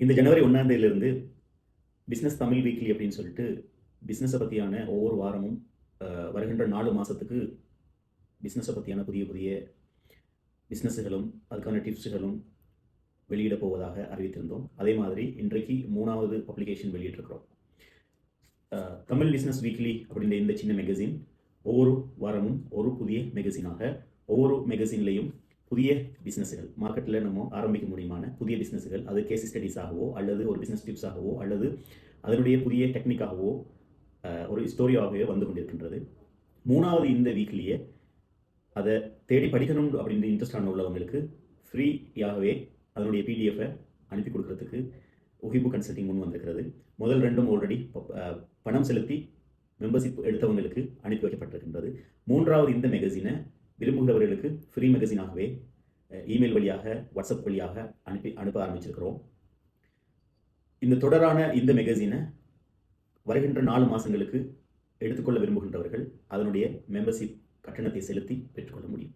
இந்த ஜனவரி ஒன்றாந்தேதியிலிருந்து பிஸ்னஸ் தமிழ் வீக்லி அப்படின்னு சொல்லிட்டு பிஸ்னஸை பற்றியான ஒவ்வொரு வாரமும் வருகின்ற நாலு மாதத்துக்கு பிஸ்னஸை பற்றியான புதிய புதிய பிஸ்னஸுகளும் அதுக்கான டிப்ஸுகளும் வெளியிட போவதாக அறிவித்திருந்தோம். அதே மாதிரி இன்றைக்கு மூணாவது பப்ளிகேஷன் வெளியிட்டிருக்கிறோம். தமிழ் பிஸ்னஸ் வீக்லி அப்படின்ற இந்த சின்ன மேகசின் ஒவ்வொரு வாரமும் ஒரு புதிய மேகசினாக ஒவ்வொரு மேகசின்லேயும் புதிய பிஸ்னஸ்கள் மார்க்கெட்டில் நம்ம ஆரம்பிக்க முடியுமான புதிய பிஸ்னஸ்கள் அது கேஸ் ஸ்டடீஸாகவோ அல்லது ஒரு பிஸ்னஸ் டிப்ஸாகவோ அல்லது அதனுடைய புதிய டெக்னிக்காகவோ ஒரு ஸ்டோரியாகவே வந்து கொண்டிருக்கின்றது. மூணாவது இந்த வீக்லியே அதை தேடி படிக்கணும் அப்படின்ற இன்ட்ரெஸ்டான உள்ளவங்களுக்கு ஃப்ரீயாகவே அதனுடைய பிடிஎஃபை அனுப்பி கொடுக்கறதுக்கு உகிப்பு கன்சல்டிங் முன் வந்திருக்கிறது. முதல் ரெண்டும் ஆல்ரெடி பணம் செலுத்தி மெம்பர்ஷிப் எடுத்தவங்களுக்கு அனுப்பி வைக்கப்பட்டிருக்கின்றது. மூன்றாவது இந்த மேகசினை விரும்புகிறவர்களுக்கு ஃப்ரீ மெகசினாகவே இமெயில் வழியாக வாட்ஸ்அப் வழியாக அனுப்பி அனுப்ப ஆரம்பிச்சிருக்கிறோம். இந்த தொடரான இந்த மெகசினை வருகின்ற நாலு மாதங்களுக்கு எடுத்துக்கொள்ள விரும்புகின்றவர்கள் அதனுடைய மெம்பர்ஷிப் கட்டணத்தை செலுத்தி பெற்றுக்கொள்ள முடியும்.